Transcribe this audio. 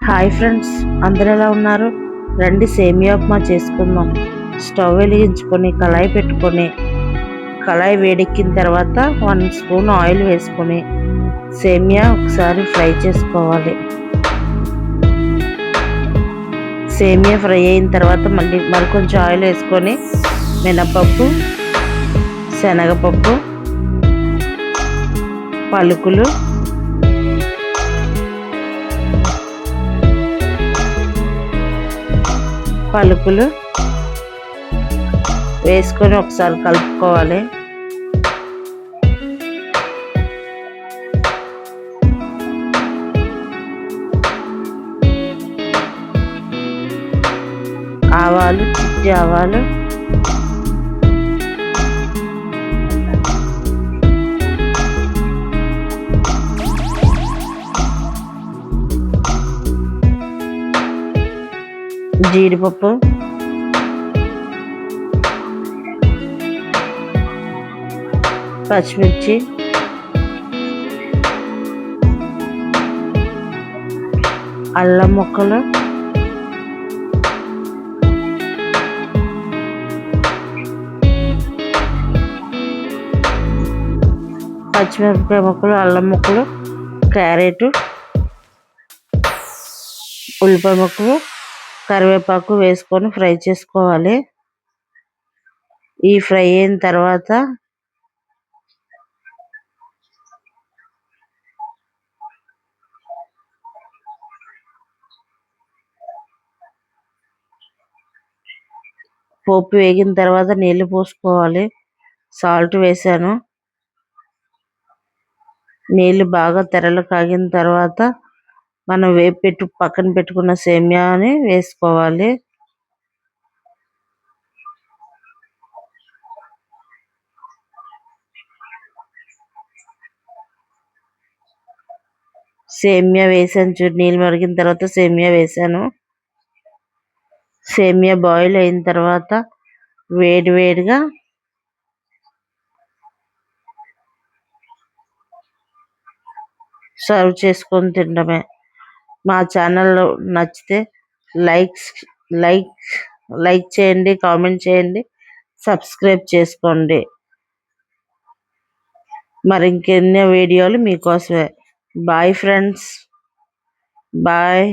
Hi friends అందరు ఎలా ఉన్నారు? రండి సేమియా ఉప్మా చేసుకుందాం. స్టవ్ వెలిగించుకొని కళాయి పెట్టుకొని కళాయి వేడెక్కిన తర్వాత వన్ స్పూన్ ఆయిల్ వేసుకొని సేమియా ఒకసారి ఫ్రై చేసుకోవాలి. సేమియా ఫ్రై అయిన తర్వాత మళ్ళీ మరికొంచెం ఆయిల్ వేసుకొని మినపప్పు శనగపప్పు పలుకులు పలుకులు వేసుకొని ఒకసారి కలుపుకోవాలి. ఆవాలు చిట్టి ఆవాలు జీడిపప్పు. పచ్చిమిర్చి. అల్లం ముక్కలు. పచ్చిమిరపకాయ ముక్కలు అల్లం ముక్కలు క్యారెట్ ఉల్లిపాయ ముక్కలు. కరివేపాకు వేసుకొని ఫ్రై చేసుకోవాలి. ఈ ఫ్రై అయిన తర్వాత పోపు వేగిన తర్వాత నీళ్ళు పోసుకోవాలి. సాల్ట్ వేసాను. నీళ్ళు బాగా తెరలు కాగిన తర్వాత మనం వేపు పెట్టు పక్కన పెట్టుకున్న సేమియాని వేసుకోవాలి. సేమియా వేసాను చూడు నీళ్ళు మరిగిన తర్వాత సేమియా వేసాను. సేమియా బాయిల్ అయిన తర్వాత వేడి వేడిగా సర్వ్ చేసుకొని తినడమే. మా ఛానల్ నచ్చితే లైక్స్ లైక్ లైక్ చేయండి కామెంట్ చేయండి సబ్స్క్రైబ్ చేసుకోండి. మరి ఇంకెన్నో వీడియోలు మీకోసమే. Bye friends bye